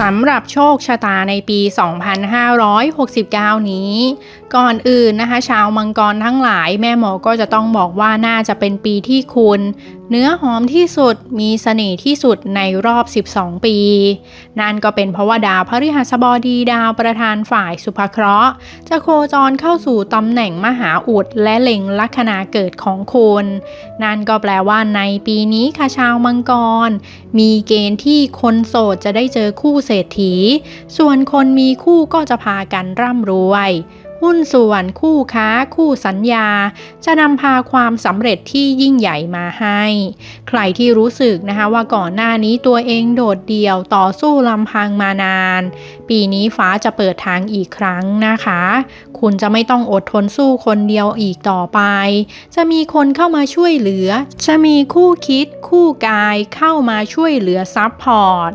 สำหรับโชคชะตาในปี 2569 นี้ ก่อนอื่นนะคะ ชาวมังกรทั้งหลายแม่หมอก็จะต้องบอกว่าน่าจะเป็นปีที่คุณ เนื้อหอมที่สุดมีเสน่ห์ที่สุดในรอบ 12 ปี นั่นก็เป็นเพราะว่าดาวพฤหัสบดีดาวประธานฝ่ายสุภเคราะห์ จะโคจรเข้าสู่ตำแหน่งมหาอุดและเล็งลัคนาเกิดของคุณ นั่นก็แปลว่าในปีนี้ค่ะชาวมังกร มีเกณฑ์ที่คนโสดจะได้เจอคู่เศรษฐี ส่วนคนมีคู่ก็จะพากันร่ำรวย หุ้นส่วนคู่ค้า คู่สัญญา จะนำพาความสำเร็จที่ยิ่งใหญ่มาให้ ใครที่รู้สึกนะคะว่าก่อนหน้านี้ตัวเองโดดเดี่ยวต่อสู้ลำพังมานาน ปีนี้ฟ้าจะเปิดทางอีกครั้งนะคะ คุณจะไม่ต้องอดทนสู้คนเดียวอีกต่อไป จะมีคนเข้ามาช่วยเหลือ จะมีคู่คิดคู่กายเข้ามาช่วยเหลือซับพอร์ต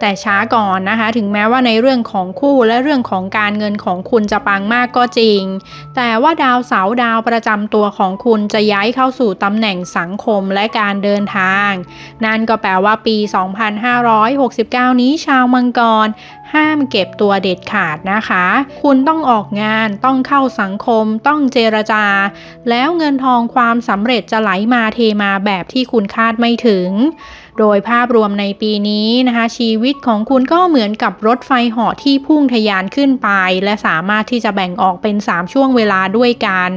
แต่ช้าก่อนนะคะ ถึงแม้ว่าในเรื่องของคู่และเรื่องของการเงินของคุณจะปังมากก็จริง แต่ว่าดาวเสาดาวประจำตัวของคุณจะย้ายเข้าสู่ตำแหน่งสังคมและการเดินทาง นั่นก็แปลว่าปี 2569 นี้ชาวมังกร ห้ามเก็บตัวเด็ดขาดนะคะ คุณต้องออกงานต้องเข้าสังคม ต้องเจรจา แล้วเงินทองความสำเร็จจะไหลมาเทมาแบบที่คุณคาดไม่ถึง โดยภาพรวมในปีนี้นะคะ ชีวิตของคุณก็เหมือนกับรถไฟเหาะที่พุ่งทะยานขึ้นไป และสามารถที่จะแบ่งออกเป็น 3 ช่วงเวลาด้วยกัน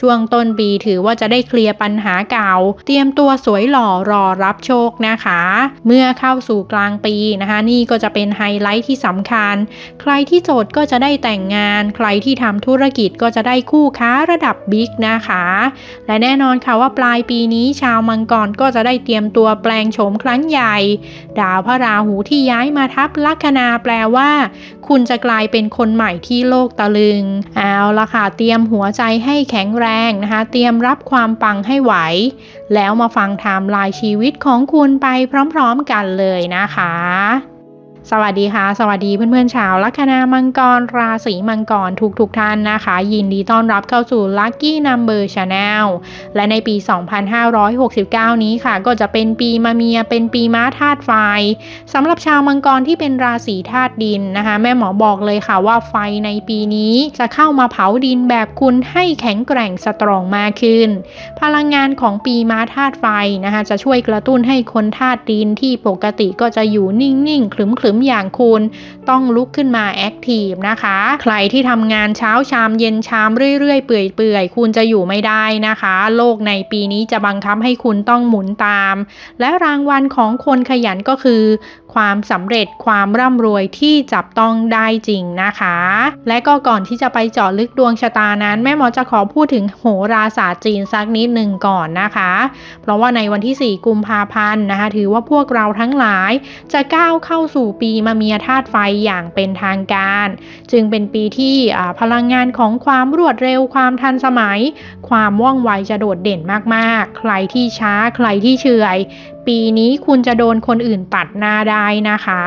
ช่วงต้นปีถือว่าจะได้เคลียร์ปัญหาเก่า เตรียมตัวสวยหล่อรอรับโชคนะคะ เมื่อเข้าสู่กลางปีนะคะ นี่ก็จะเป็นไฮไลท์ที่สำคัญ ใครที่โสดก็จะได้แต่งงาน ใครที่ทำธุรกิจก็จะได้คู่ค้าระดับบิ๊กนะคะ และแน่นอนค่ะว่าปลายปีนี้ชาวมังกรก็จะได้เตรียมตัวแปลงโฉมครั้งใหญ่ ดาวพระราหูที่ย้ายมาทับลัคนาแปลว่า คุณจะกลายเป็นคนใหม่ที่โลกตะลึง เอาละค่ะเตรียมหัวใจให้แข็งแรงนะคะ เตรียมรับความปังให้ไหว แล้วมาฟังไทม์ไลน์ชีวิตของคุณไปพร้อมๆกันเลยนะคะ สวัสดีค่ะ สวัสดีเพื่อนๆชาวลัคนามังกรราศีมังกรทุกๆทท่านนะคะ ยินดีต้อนรับเข้าสู่ Lucky Number Channel และในปี 2569 นี้ค่ะ ก็จะเป็นปีมะเมียเป็นปีม้าธาตุไฟสำหรับชาวมังกรที่เป็นราศีธาตุดินนะคะ แม่หมอบอกเลยค่ะว่าไฟในปีนี้จะเข้ามาเผาดินแบบคุณให้แข็งแกร่งสตรองมากขึ้น พลังงานของปีม้าธาตุไฟนะคะจะช่วยกระตุ้นให้คนธาตุดินที่ปกติก็จะอยู่นิ่งๆขรึมๆมอย่างคุณต้องลุกขึ้นมาแอคทีฟนะคะ ใครที่ทำงานเช้าชามเย็นชามเรื่อยๆ เปื่อยๆ คุณจะอยู่ไม่ได้นะคะ โลกในปีนี้จะบังคับให้คุณต้องหมุนตาม และรางวัลของคนขยันก็คือ ความสำเร็จความร่ำรวยที่จับต้องได้จริงนะคะ และก็ก่อนที่จะไปเจาะลึกดวงชะตานั้น แม่หมอจะขอพูดถึงโหราศาสตร์จีนสักนิดหนึ่งก่อนนะคะ เพราะว่าในวันที่ 4 กุมภาพันธ์นะคะ ถือว่าพวกเราทั้งหลายจะก้าวเข้าสู่ปีมะเมียธาตุไฟอย่างเป็นทางการ จึงเป็นปีที่พลังงานของความรวดเร็วความทันสมัย ความว่องไวจะโดดเด่นมากๆ ใครที่ช้าใครที่เฉื่อย ปีนี้คุณจะโดนคนอื่นตัดหน้าได้นะคะ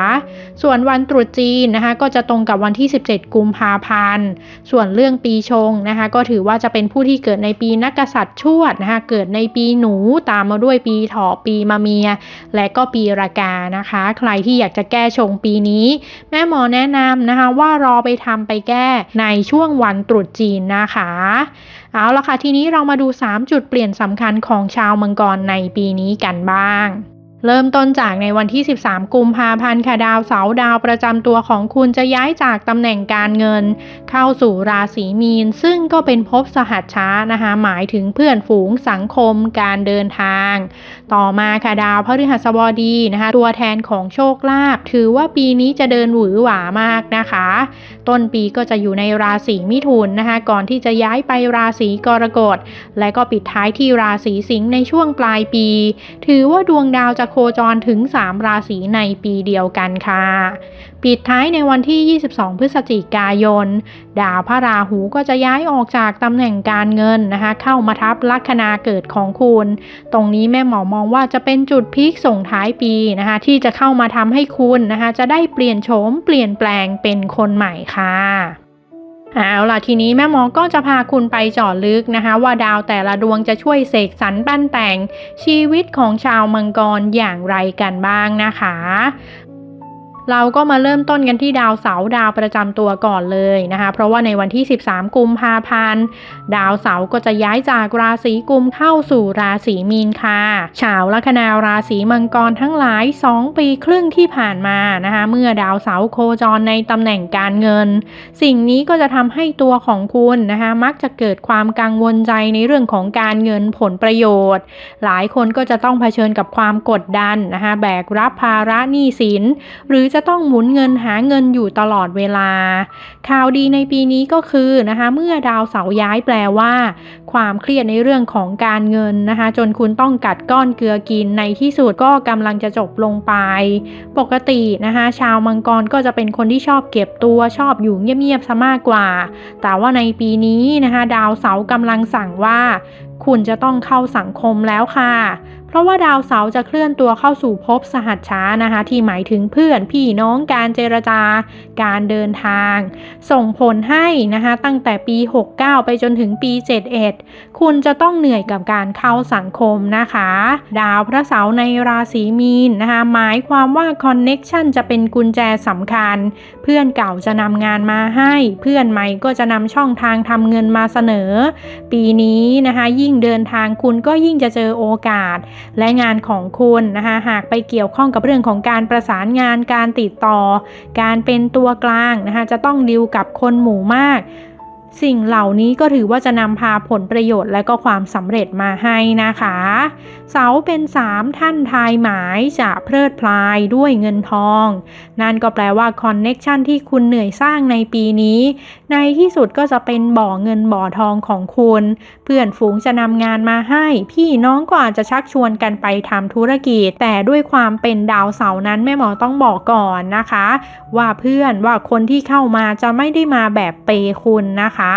ส่วนวันตรุษจีนนะคะ ก็จะตรงกับวันที่ 17 กุมภาพันธ์ ส่วนเรื่องปีชงนะคะ ก็ถือว่าจะเป็นผู้ที่เกิดในปีนักกษัตริย์ชวดนะคะ เกิดในปีหนูตามมาด้วยปีถอปีมะเมีย และก็ปีรากานะคะ ใครที่อยากจะแก้ชงปีนี้ แม่หมอแนะนำนะคะว่ารอไปทำไปแก้ในช่วงวันตรุษจีนนะคะ เอาละค่ะทีนี้เรามาดู 3 จุดเปลี่ยนสำคัญของชาวมังกรในปีนี้กันบ้าง เริ่มต้นจากในวันที่ 13 กุมภาพันธ์ค่ะดาวเสาดาวประจำตัวของคุณจะย้ายจากตำแหน่งการเงิน เข้าสู่ราศีมีน ซึ่งก็เป็นภพสหัชช้านะคะหมายถึงเพื่อนฝูงสังคมการเดินทาง ต่อมาค่ะดาวพฤหัสบดีนะคะตัวแทนของโชคลาภถือว่าปีนี้จะเดินหวือหวามากนะคะ ต้นปีก็จะอยู่ในราศีมิถุนนะคะก่อนที่จะย้ายไปราศีกรกฎและก็ปิดท้ายที่ราศีสิงห์ในช่วงปลายปี ถือว่าดวงดาวจะคจรถึง 3 ราศีในปีเดียวกันค่ะ ปิดท้ายในวันที่ 22 พฤศจิกายน ดาวพระราหูก็จะย้ายออกจากตำแหน่งการเงินนะคะ เข้ามาทับลัคนาเกิดของคุณ ตรงนี้แม่หมอมองว่าจะเป็นจุดพีคส่งท้ายปีนะคะ ที่จะเข้ามาทำให้คุณนะคะ จะได้เปลี่ยนโฉมเปลี่ยนแปลงเป็นคนใหม่ค่ะ เอาล่ะทีนี้แม่หมอก็จะพาคุณไปเจาะลึกนะคะ ว่าดาวแต่ละดวงจะช่วยเสกสรรปั้นแต่งชีวิตของชาวมังกรอย่างไรกันบ้างนะคะ เราก็มาเริ่มต้นกันที่ดาวเสาร์ดาวประจำตัวก่อนเลยนะคะ เพราะว่าในวันที่ 13 กุมภาพันธ์ดาวเสาร์ก็จะย้ายจากราศีกุมเข้าสู่ราศีมีนค่ะ ชาวลัคนาราศีมังกรทั้งหลาย 2 ปีครึ่งที่ผ่านมานะคะ เมื่อดาวเสาร์โคจรในตำแหน่งการเงิน สิ่งนี้ก็จะทำให้ตัวของคุณนะคะมักจะเกิดความกังวลใจในเรื่องของการเงินผลประโยชน์ หลายคนก็จะต้องเผชิญกับความกดดันนะคะแบกรับภาระหนี้สิน หรือจะต้องหมุนเงินหาเงินอยู่ตลอดเวลา ข่าวดีในปีนี้ก็คือนะคะเมื่อดาวเสาย้ายแปลว่า ความเครียดในเรื่องของการเงินนะคะจนคุณต้องกัดก้อนเกลือกินในที่สุดก็กำลังจะจบลงไป ปกตินะคะชาวมังกรก็จะเป็นคนที่ชอบเก็บตัวชอบอยู่เงียบๆซะมากกว่า แต่ว่าในปีนี้นะคะดาวเสากำลังสั่งว่า คุณจะต้องเข้าสังคมแล้วค่ะ ราะว่าดาวเสาร์จะเคลื่อนตัวเข้าสู่ภพสหัชช้านะคะ ที่หมายถึงเพื่อนพี่น้องการเจรจาการเดินทาง ส่งผลให้นะคะตั้งแต่ปี 69 ไปจนถึงปี 71 คุณจะต้องเหนื่อยกับการเข้าสังคมนะคะ ดาวพระเสาร์ในราศีมีนนะคะหมายความว่าคอนเน็กชันจะเป็นกุญแจสำคัญ เพื่อนเก่าจะนำงานมาให้ เพื่อนใหม่ก็จะนำช่องทางทำเงินมาเสนอ ปีนี้นะคะยิ่งเดินทางคุณก็ยิ่งจะเจอโอกาสและงานของคุณนะคะหากไปเกี่ยวข้องกับเรื่องของการประสานงานการติดต่อ การเป็นตัวกลางนะคะจะต้องดิวกับคนหมู่มากสิ่งเหล่านี้ก็ถือว่าจะนำพาผลประโยชน์และก็ความสำเร็จมาให้นะคะ เสาเป็นสามท่านทายหมายจะเพลิดเพลายด้วยเงินทอง นั่นก็แปลว่าคอนเน็กชันที่คุณเหนื่อยสร้างในปีนี้ ในที่สุดก็จะเป็นบ่อเงินบ่อทองของคุณเพื่อนฝูงจะนำงานมาให้ พี่น้องก็อาจจะชักชวนกันไปทำธุรกิจ แต่ด้วยความเป็นดาวเสาร์นั้นแม่หมอต้องบอกก่อนนะคะ ว่าเพื่อนว่าคนที่เข้ามาจะไม่ได้มาแบบเปย์คุณนะคะ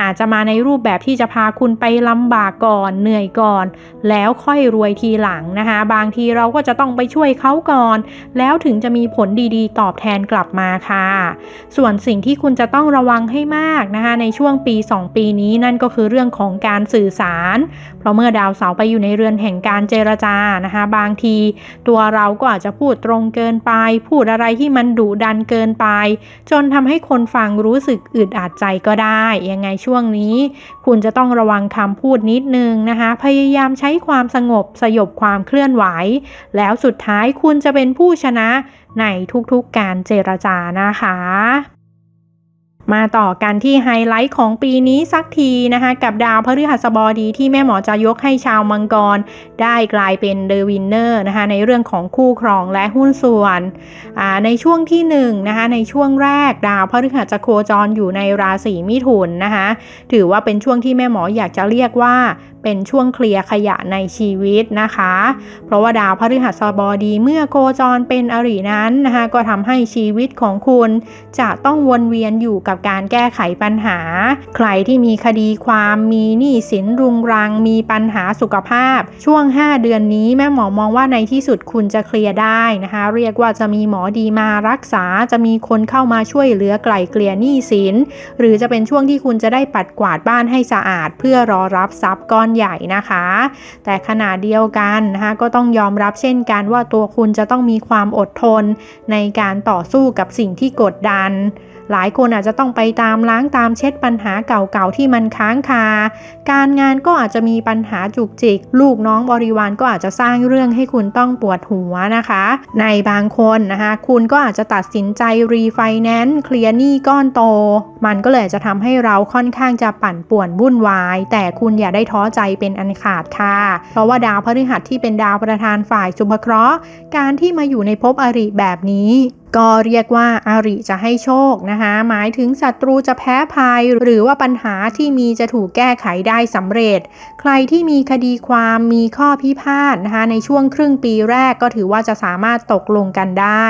อาจจะมาในรูปแบบที่จะพาคุณไปลำบากก่อนเหนื่อยก่อน แล้วค่อยรวยทีหลังนะคะ บางทีเราก็จะต้องไปช่วยเขาก่อน แล้วถึงจะมีผลดีๆ ตอบแทนกลับมาค่ะ ส่วนสิ่งที่คุณจะต้องระวังให้มากนะคะ ในช่วงปี 2 ปีนี้นั่นก็คือเรื่องของการการสื่อสาร เพราะเมื่อดาวเสาร์ไปอยู่ในเรือนแห่งการเจรจานะคะ บางที ตัวเราก็อาจจะพูดตรงเกินไป พูดอะไรที่มันดุดันเกินไป จนทำให้คนฟังรู้สึกอึดอัดใจก็ได้ ยังไงช่วงนี้ คุณจะต้องระวังคำพูดนิดนึงนะคะ พยายามใช้ความสงบสยบความเคลื่อนไหว แล้วสุดท้ายคุณจะเป็นผู้ชนะในทุกๆการเจรจานะคะ มาต่อกันที่ไฮไลท์ของปีนี้สักทีนะคะ กับดาวพฤหัสบดีที่แม่หมอจะยกให้ชาวมังกร ได้กลายเป็นเดอะวินเนอร์นะคะในเรื่องของคู่ครองและหุ้นส่วนในช่วงที่1นนะคะในช่วงแรกดาวพฤหัสจะโคจรอยู่ในราศีมิถุนนะคะถือว่าเป็นช่วงที่แม่หมออยากจะเรียกว่าเป็นช่วงเคลียร์ขยะในชีวิตนะคะ เพราะว่าดาวพฤหัสบดีเมื่อโคจรเป็นอรินั้นนะคะก็ทำให้ชีวิตของคุณจะต้องวนเวียนอยู่กับการแก้ไขปัญหา ใครที่มีคดีความมีหนี้สินรุงรัง มีปัญหาสุขภาพ ช่วง 5 เดือนนี้แม่หมอมองว่าในที่สุดคุณจะเคลียร์ได้นะคะ เรียกว่าจะมีหมอดีมารักษาจะมีคนเข้ามาช่วยเหลือไกล่เกลี่ยหนี้สิน หรือจะเป็นช่วงที่คุณจะได้ปัดกวาดบ้านให้สะอาด เพื่อรอรับทรัพย์ก้อนใหญ่นะคะ แต่ขณะเดียวกันนะคะก็ต้องยอมรับเช่นกันว่าตัวคุณจะต้องมีความอดทนในการต่อสู้กับสิ่งที่กดดัน หลายคนอาจจะต้องไปตามล้างตามเช็ดปัญหาเก่าๆที่มันค้างคา การงานก็อาจจะมีปัญหาจุกจิก ลูกน้องบริวารก็อาจจะสร้างเรื่องให้คุณต้องปวดหัวนะคะ ในบางคนนะคะคุณก็อาจจะตัดสินใจรีไฟแนนซ์เคลียร์หนี้ก้อนโต มันก็เลยจะทำให้เราค่อนข้างจะปั่นป่วนวุ่นวาย แต่คุณอย่าได้ท้อใจเป็นอันขาดค่ะ เพราะว่าดาวพฤหัสที่เป็นดาวประธานฝ่ายสุภเคราะห์การที่มาอยู่ในภพอริแบบนี้ ก็เรียกว่าอาริจะให้โชคนะคะ หมายถึงศัตรูจะแพ้ภัย หรือว่าปัญหาที่มีจะถูกแก้ไขได้สำเร็จ ใครที่มีคดีความมีข้อพิพาทนะคะในช่วงครึ่งปีแรกก็ถือว่าจะสามารถตกลงกันได้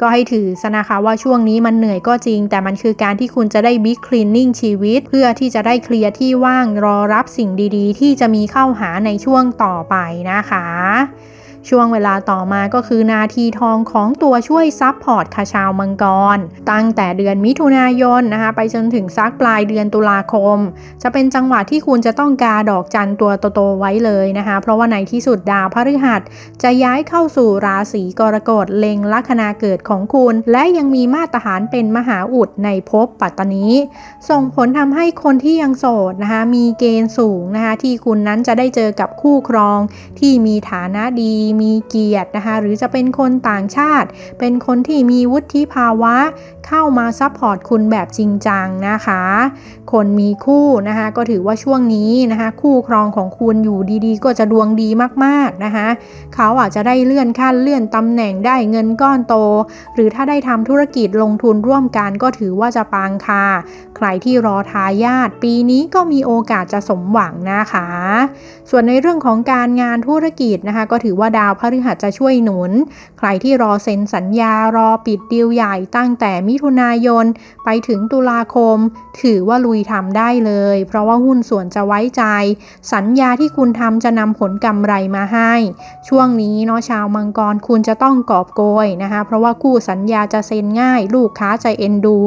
ก็ให้ถือซะนะคะว่าช่วงนี้มันเหนื่อยก็จริง แต่มันคือการที่คุณจะได้บิ๊กคลีนนิ่งชีวิต เพื่อที่จะได้เคลียร์ที่ว่างรอรับสิ่งดีๆ ที่จะมีเข้าหาในช่วงต่อไปนะคะ ช่วงเวลาต่อมาก็คือนาทีทองของตัวช่วยซับพอร์ตคาชาวมังกร ตั้งแต่เดือนมิถุนายนนะคะไปจนถึงซักปลายเดือนตุลาคม จะเป็นจังหวะที่คุณจะต้องกาดอกจันตัวโตๆไว้เลยนะคะเพราะว่าในที่สุดดาวพฤหัส จะย้ายเข้าสู่ราศีกรกฎเล็งลัคนาเกิดของคุณ และยังมีมาตรฐานเป็นมหาอุดในภพปัตตนีส่งผลทำให้คนที่ยังโสดนะคะมีเกณฑ์สูงนะคะที่คุณนั้นจะได้เจอกับคู่ครองที่มีฐานะดีมีเกียรตินะคะหรือจะเป็นคนต่างชาติ เป็นคนที่มีวุฒิภาวะ เข้ามาซัพพอร์ตคุณแบบจริงจังนะคะ คนมีคู่นะคะก็ถือว่าช่วงนี้นะคะคู่ครองของคุณอยู่ดีๆ ก็จะดวงดีมากๆนะคะเขาอาจจะได้เลื่อนขั้นเลื่อนตำแหน่งได้เงินก้อนโต หรือถ้าได้ทำธุรกิจลงทุนร่วมกันก็ถือว่าจะปังค่ะใครที่รอทายาทปีนี้ก็มีโอกาสจะสมหวังนะคะ ส่วนในเรื่องของการงานธุรกิจนะคะ ก็ถือว่าดาวพฤหัสจะช่วยหนุน ใครที่รอเซ็นสัญญารอปิดดีลใหญ่ตั้งแต่มิถุนายน ไปถึงตุลาคม ถือว่าลุยทำได้เลย เพราะว่าหุ้นส่วนจะไว้ใจ สัญญาที่คุณทำจะนำผลกำไรมาให้ ช่วงนี้เนาะชาวมังกรคุณจะต้องกอบโกยนะคะ เพราะว่าคู่สัญญาจะเซ็นง่าย ลูกค้าใจเอ็นดู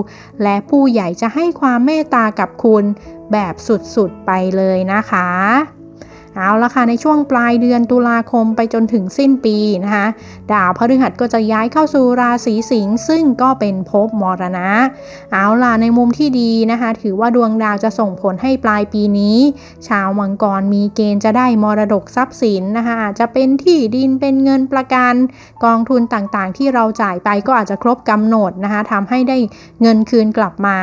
และผู้ใหญ่จะให้ความเมตตากับคุณแบบสุดๆไปเลยนะคะ เอาละค่ะในช่วงปลายเดือนตุลาคมไปจนถึงสิ้นปีนะคะดาวพฤหัสก็จะย้ายเข้าสู่ราศีสิงห์ซึ่งก็เป็นภพมรณะ เอาล่ะในมุมที่ดีนะคะ ถือว่าดวงดาวจะส่งผลให้ปลายปีนี้ ชาวมังกรมีเกณฑ์จะได้มรดกทรัพย์สินนะคะอาจจะเป็นที่ดินเป็นเงินประกัน กองทุนต่างๆ ที่เราจ่ายไปก็อาจจะครบกำหนดนะคะทำให้ได้เงินคืนกลับมา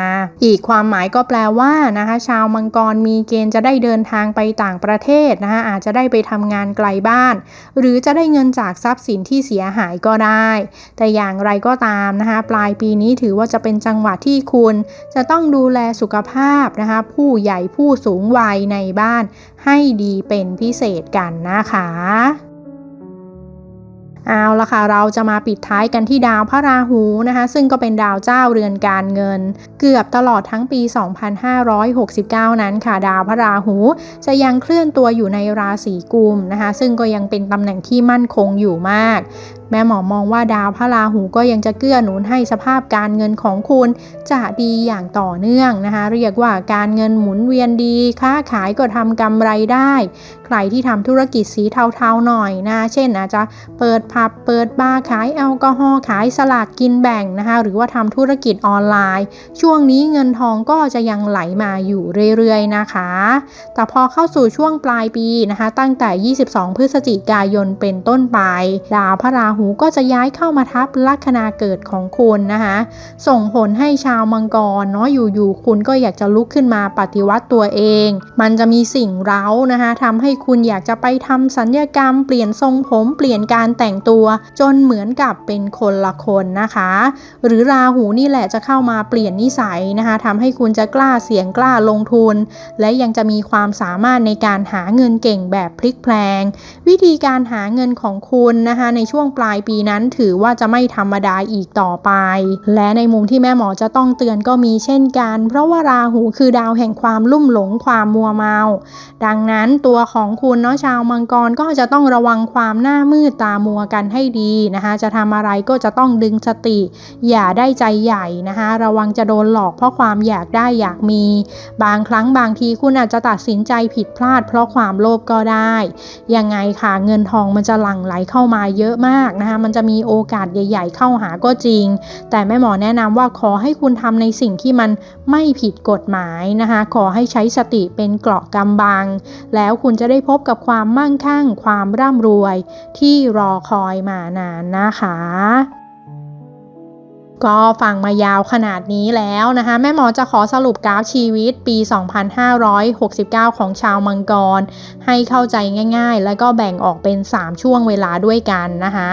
อีกความหมายก็แปลว่านะคะชาวมังกรมีเกณฑ์จะได้เดินทางไปต่างประเทศนะคะอาจจะได้ไปทำงานไกลบ้าน หรือจะได้เงินจากทรัพย์สินที่เสียหายก็ได้ แต่อย่างไรก็ตามนะคะปลายปีนี้ถือว่าจะเป็นจังหวะที่คุณ จะต้องดูแลสุขภาพนะคะผู้ใหญ่ผู้สูงวัยในบ้านให้ดีเป็นพิเศษกันนะคะ เอาละค่ะเราจะมาปิดท้ายกันที่ดาวพระราหูนะคะ ซึ่งก็เป็นดาวเจ้าเรือนการเงิน เกือบตลอดทั้งปี 2569 นั้นค่ะ ดาวพระราหู จะยังเคลื่อนตัวอยู่ในราศีกุมนะคะ ซึ่งก็ยังเป็นตำแหน่งที่มั่นคงอยู่มาก แม่หมอมองว่าดาวพระราหูก็ยังจะเกื้อหนุนให้สภาพการเงินของคุณจะดีอย่างต่อเนื่องนะคะ เรียกว่าการเงินหมุนเวียนดี ค้าขายก็ทำกำไรได้ ใครที่ทำธุรกิจสีเทาๆหน่อยนะ เช่นอาจจะเปิดผับเปิดบาร์ขายแอลกอฮอล์ขายสลากกินแบ่งนะคะ หรือว่าทำธุรกิจออนไลน์ ช่วงนี้เงินทองก็จะยังไหลมาอยู่เรื่อยๆนะคะ แต่พอเข้าสู่ช่วงปลายปีนะคะ ตั้งแต่ 22 พฤศจิกายนเป็นต้นไป ดาวพระราหูก็จะย้ายเข้ามาทับลัคนาเกิดของคุณนะคะ ส่งผลให้ชาวมังกรเนาะอยู่ๆคุณก็อยากจะลุกขึ้นมาปฏิวัติตัวเอง มันจะมีสิ่งเร้านะคะทำให้คุณอยากจะไปทำสัญญกรรม เปลี่ยนทรงผมเปลี่ยนการแต่งตัว จนเหมือนกับเป็นคนละคนนะคะ หรือราหูนี่แหละจะเข้ามาเปลี่ยนนิสัยนะคะทำให้คุณจะกล้าเสี่ยงกล้าลงทุน และยังจะมีความสามารถในการหาเงินเก่งแบบพลิกแพลง วิธีการหาเงินของคุณนะคะในช่วงปลายปีนั้นถือว่าจะไม่ธรรมดาอีกต่อไป และในมุมที่แม่หมอจะต้องเตือนก็มีเช่นกัน เพราะว่าราหูคือดาวแห่งความลุ่มหลงความมัวเมา ดังนั้นตัวของคุณเนาะชาวมังกรก็จะต้องระวังความหน้ามืดตามัวกันให้ดีนะคะ จะทำอะไรก็จะต้องดึงสติ อย่าได้ใจใหญ่นะคะ ระวังจะโดนหลอกเพราะความอยากได้อยากมี บางครั้งบางทีคุณอาจจะตัดสินใจผิดพลาด เพราะความโลภก็ได้ ยังไงค่ะเงินทองมันจะหลั่งไหลเข้ามาเยอะมากนะคะมันจะมีโอกาสใหญ่ ๆ เข้าหาก็จริง แต่แม่หมอแนะนำว่าขอให้คุณทำในสิ่งที่มันไม่ผิดกฎหมายนะคะขอให้ใช้สติเป็นเกราะกำบัง แล้วคุณจะได้พบกับความมั่งคั่ง ความร่ำรวยที่รอคอยมานานนะคะ ก็ฟังมายาวขนาดนี้แล้วนะคะ แม่หมอจะขอสรุปกราฟชีวิตปี 2569 ของชาวมังกร ให้เข้าใจง่ายๆ แล้วก็แบ่งออกเป็น 3 ช่วงเวลาด้วยกันนะคะ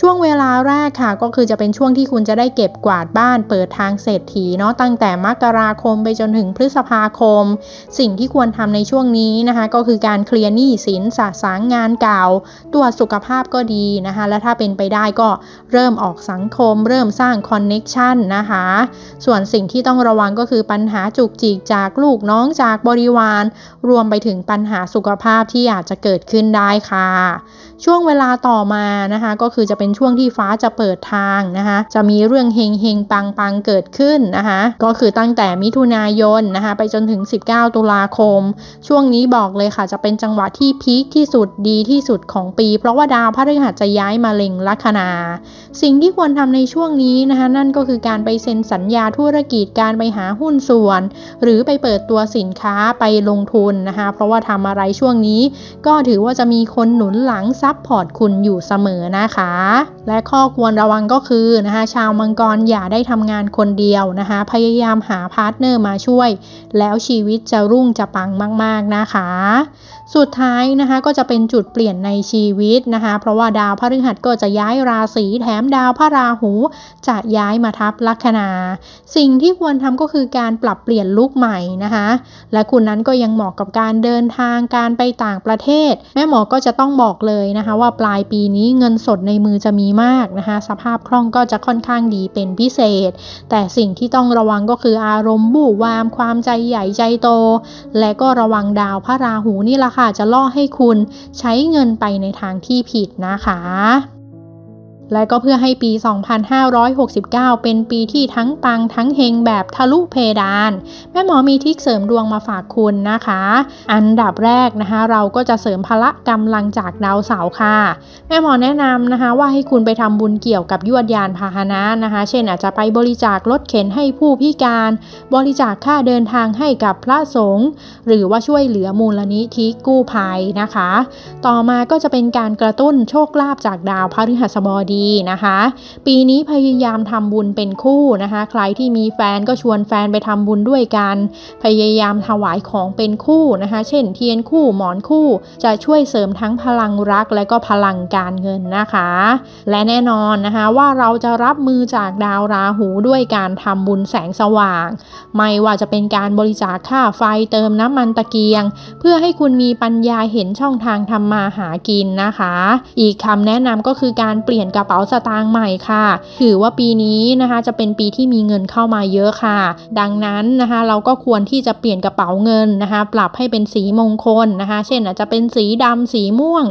ช่วงเวลาแรกค่ะก็คือจะเป็นช่วงที่คุณจะได้เก็บกวาดบ้านเปิดทางเศรษฐีเนาะตั้งแต่มกราคมไปจนถึงพฤษภาคม สิ่งที่ควรทำในช่วงนี้นะคะ ก็คือการเคลียร์หนี้สินสะสางงานเก่าตัวจสุขภาพก็ดีนะคะ และถ้าเป็นไปได้ก็เริ่มออกสังคม เริ่มสร้างคอนเน็ชันนะคะ ส่วนสิ่งที่ต้องระวังก็คือปัญหาจุกจิกจากลูกน้องจากบริวาร รวมไปถึงปัญหาสุขภาพที่อาจจะเกิดขึ้นได้ค่ะช่วงเวลาต่อมานะคะก็คือจะเป็นช่วงที่ฟ้าจะเปิดทางนะคะจะมีเรื่องเฮงเฮงปังปังเกิดขึ้นนะคะก็คือตั้งแต่มิถุนายนนะคะไปจนถึง 19 ตุลาคม ช่วงนี้บอกเลยค่ะจะเป็นจังหวะที่พีคที่สุดดีที่สุดของปี เพราะว่าดาวพฤหัสจะย้ายมาเล็งลัคนา สิ่งที่ควรทำในช่วงนี้นะคะนั่นก็คือการไปเซ็นสัญญาธุรกิจการไปหาหุ้นส่วน หรือไปเปิดตัวสินค้าไปลงทุนนะคะเพราะว่าทำอะไรช่วงนี้ ก็ถือว่าจะมีคนหนุนหลังซับพอร์ตคุณอยู่เสมอนะคะ และข้อควรระวังก็คือนะคะชาวมังกรอย่าได้ทำงานคนเดียวนะคะ พยายามหาพาร์ทเนอร์มาช่วย แล้วชีวิตจะรุ่งจะปังมาก ๆนะคะ สุดท้ายนะคะก็จะเป็นจุดเปลี่ยนในชีวิตนะคะ เพราะว่าดาวพฤหัสก็จะย้ายราศีแถมดาวพระราหู จะย้ายมาทับลัคนา สิ่งที่ควรทำก็คือการปรับเปลี่ยนลุคใหม่นะคะ และคุณนั้นก็ยังเหมาะกับการเดินทางการไปต่างประเทศ แม่หมอก็จะต้องบอกเลยนะคะว่าปลายปีนี้เงินสดในมือจะมีมากนะคะ สภาพคล่องก็จะค่อนข้างดีเป็นพิเศษ แต่สิ่งที่ต้องระวังก็คืออารมณ์บู่วามความใจใหญ่ใจโต และก็ระวังดาวพระราหูนี่แหละค่ะจะล่อให้คุณใช้เงินไปในทางที่ผิดนะคะ และก็เพื่อให้ปี 2569 เป็นปีที่ทั้งปังทั้งเฮงแบบทะลุเพดาน แม่หมอมีทิคเสริมดวงมาฝากคุณนะคะ อันดับแรกนะคะ เราก็จะเสริมพละกำลังจากดาวเสาร์ค่ะ แม่หมอแนะนำนะคะ ว่าให้คุณไปทำบุญเกี่ยวกับยวดยานพาหนะนะคะ เช่นอาจจะไปบริจาครถเข็นให้ผู้พิการ บริจาคค่าเดินทางให้กับพระสงฆ์หรือว่าช่วยเหลือมูลนิธิกู้ภัยนะคะ ต่อมาก็จะเป็นการกระตุ้นโชคลาภจากดาวพฤหัสบดีนะคะ ปีนี้พยายามทำบุญเป็นคู่นะคะ ใครที่มีแฟนก็ชวนแฟนไปทำบุญด้วยกัน พยายามถวายของเป็นคู่นะคะ เช่นเทียนคู่หมอนคู่ จะช่วยเสริมทั้งพลังรักและก็พลังการเงินนะคะ และแน่นอนนะคะว่าเราจะรับมือจากดาวราหูด้วยการทำบุญแสงสว่าง ไม่ว่าจะเป็นการบริจาคค่าไฟเติมน้ำมันตะเกียง เพื่อให้คุณมีปัญญาเห็นช่องทางทำมาหากินนะคะ อีกคำแนะนำก็คือการเปลี่ยนกระเป๋าสตางค์ใหม่ค่ะ ถือว่าปีนี้นะคะจะเป็นปีที่มีเงินเข้ามาเยอะค่ะ ดังนั้นนะคะเราก็ควรที่จะเปลี่ยนกระเป๋าเงินนะคะ ปรับให้เป็นสีมงคลนะคะ เช่นอาจจะเป็นสีดำสีม่วง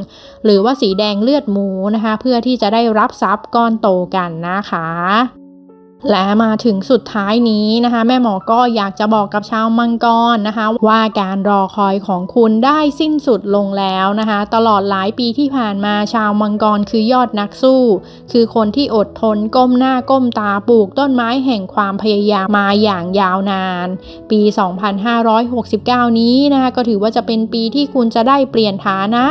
หรือว่าสีแดงเลือดหมูนะคะ เพื่อที่จะได้รับทรัพย์ก้อนโตกันนะคะ และมาถึงสุดท้ายนี้นะคะ แม่หมอก็อยากจะบอกกับชาวมังกรนะคะ ว่าการรอคอยของคุณได้สิ้นสุดลงแล้วนะคะ ตลอดหลายปีที่ผ่านมาชาวมังกรคือยอดนักสู้ คือคนที่อดทนก้มหน้าก้มตาปลูกต้นไม้แห่งความพยายามมาอย่างยาวนาน ปี 2569 นี้นะคะก็ถือว่าจะเป็นปีที่คุณจะได้เปลี่ยนฐานะ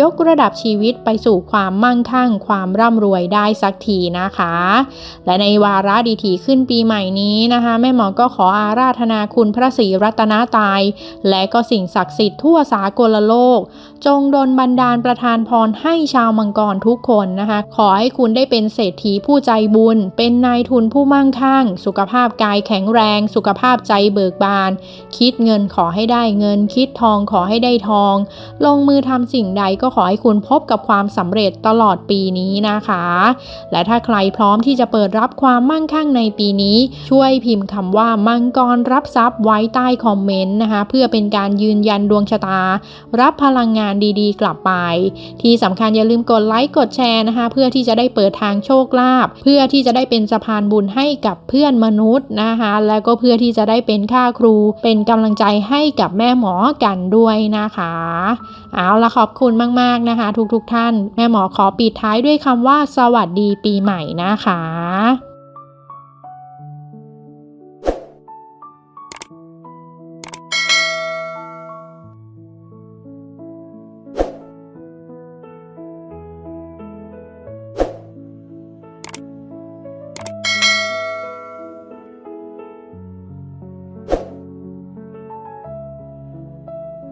ยกระดับชีวิตไปสู่ความมั่งคั่ง ความร่ำรวยได้สักทีนะคะ และในวาระดีถีขึ้นปีใหม่นี้นะคะแม่หมอก็ขออาราธนาคุณพระศรีรัตนตาย และก็สิ่งศักดิ์สิทธิ์ทั่วสากลโลกจงดลบันดาลประทานพรให้ชาวมังกรทุกคนนะคะ ขอให้คุณได้เป็นเศรษฐีผู้ใจบุญ เป็นนายทุนผู้มั่งคั่ง สุขภาพกายแข็งแรง สุขภาพใจเบิกบาน คิดเงินขอให้ได้เงิน คิดทองขอให้ได้ทอง ลงมือทำสิ่งใดก็ขอให้คุณพบกับความสำเร็จตลอดปีนี้นะคะ และถ้าใครพร้อมที่จะเปิดรับความมั่งคั่งในปีนี้ ช่วยพิมพ์คำว่ามังกรรับทรัพย์ไว้ใต้คอมเมนต์นะคะ เพื่อเป็นการยืนยันดวงชะตา รับพลังงานานดีๆ กลับไป ที่สำคัญอย่าลืมกดไลค์กดแชร์นะคะ เพื่อที่จะได้เปิดทางโชคลาภเพื่อที่จะได้เป็นสะพานบุญให้กับเพื่อนมนุษย์นะคะ แล้วก็เพื่อที่จะได้เป็นค่าครู เป็นกำลังใจให้กับแม่หมอกันด้วยนะคะเอาละขอบคุณมากๆนะคะ ทุกๆทท่าน แม่หมอขอปิดท้ายด้วยคำว่าสวัสดีปีใหม่นะคะ